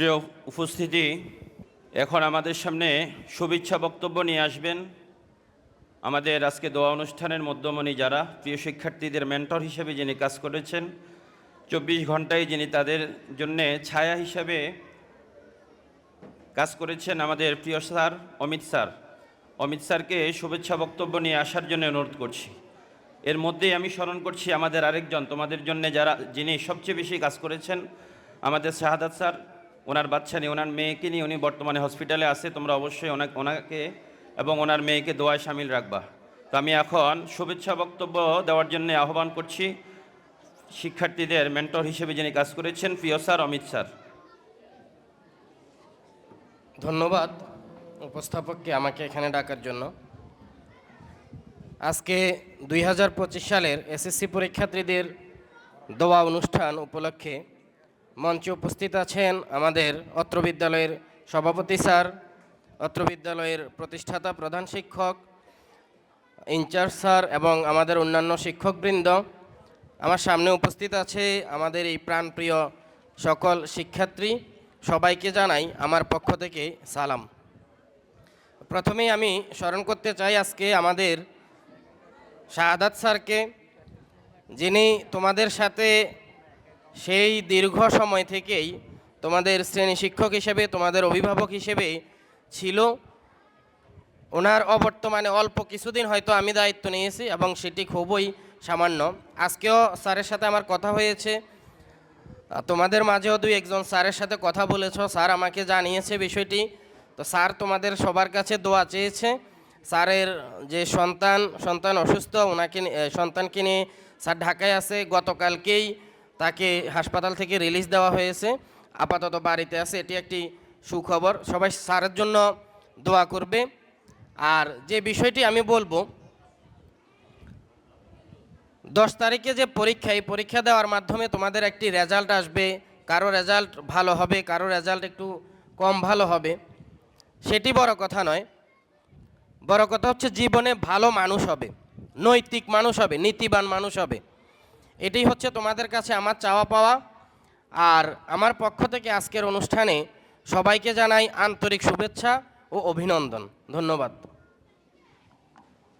প্রিয় উপস্থিতি। এখন আমাদের সামনে শুভেচ্ছা বক্তব্য নিয়ে আসবেন আমাদের আজকে দোয়া অনুষ্ঠানের মধ্যমণি যারা, প্রিয় শিক্ষার্থীদের মেন্টর হিসেবে যিনি কাজ করেছেন, চব্বিশ ঘন্টায় যিনি তাদের জন্যে ছায়া হিসাবে কাজ করেছেন আমাদের প্রিয় স্যার অমিত স্যার। অমিত স্যারকে শুভেচ্ছা বক্তব্য নিয়ে আসার জন্য অনুরোধ করছি। এর মধ্যেই আমি স্মরণ করছি আমাদের আরেকজন, তোমাদের জন্য যারা, যিনি সবচেয়ে বেশি কাজ করেছেন, আমাদের শাহাদাত স্যার ওনার বাচ্চা নিয়ে, ওনার মেয়েকে নিয়ে উনি বর্তমানে হসপিটালে আছে, তোমরা অবশ্যই ওনা ওনাকে এবং ওনার মেয়েকে দোয়ায় সামিল রাখবা। তো আমি এখন শুভেচ্ছা বক্তব্য দেওয়ার জন্য আহ্বান করছি শিক্ষার্থীদের মেন্টর হিসেবে যিনি কাজ করেছেন, প্রিয় স্যার অমিত স্যার। ধন্যবাদ উপস্থাপককে আমাকে এখানে ডাকার জন্য। আজকে দুই হাজার পঁচিশ সালের এসএসসি পরীক্ষার্থীদের দোয়া অনুষ্ঠান উপলক্ষে মঞ্চে উপস্থিত আছেন আমাদের অত্র বিদ্যালয়ের সভাপতি স্যার, অত্র বিদ্যালয়ের প্রতিষ্ঠাতা প্রধান শিক্ষক, ইনচার্জ স্যার এবং আমাদের অন্যান্য শিক্ষকবৃন্দ। আমার সামনে উপস্থিত আছে আমাদের এই প্রাণপ্রিয় সকল শিক্ষার্থী। সবাইকে জানাই আমার পক্ষ থেকে সালাম। প্রথমেই আমি স্মরণ করতে চাই আজকে আমাদের শাহাদাত স্যারকে, যিনি তোমাদের সাথে সেই দীর্ঘ সময় থেকেই তোমাদের শ্রেণি শিক্ষক হিসেবে, তোমাদের অভিভাবক হিসেবে ছিল। ওনার অবর্তমানে অল্প কিছুদিন হয়তো আমি দায়িত্ব নিয়েছি এবং সেটি খুবই সামান্য। আজকেও স্যারের সাথে আমার কথা হয়েছে। তোমাদের মাঝেও দুই একজন স্যারের সাথে কথা বলেছ, স্যার আমাকে জানিয়েছে বিষয়টি। তো স্যার তোমাদের সবার কাছে দোয়া চেয়েছে। স্যারের যে সন্তান সন্তান অসুস্থ, ওনাকে সন্তানকে নিয়ে স্যার ঢাকায় আছে। গতকালকেই তাকে হাসপাতাল থেকে রিলিজ দেওয়া হয়েছে। আপাতত বাড়িতে আছে, এটি একটি সুখবর। সবাই স্যারের জন্য দোয়া করবে। আর যে বিষয়টি আমি বলব, দশ তারিখে যে পরীক্ষা, এই পরীক্ষা দেওয়ার মাধ্যমে তোমাদের একটি রেজাল্ট আসবে। কারও রেজাল্ট ভালো হবে, কারও রেজাল্ট একটু কম ভালো হবে। সেটি বড় কথা নয়। বড় কথা হচ্ছে, জীবনে ভালো মানুষ হবে, নৈতিক মানুষ হবে, নীতিবান মানুষ হবে। এটাই হচ্ছে তোমাদের কাছে আমার চাওয়া পাওয়া। আর আমার পক্ষ থেকে আজকের অনুষ্ঠানে সবাইকে জানাই আন্তরিক শুভেচ্ছা ও অভিনন্দন। ধন্যবাদ।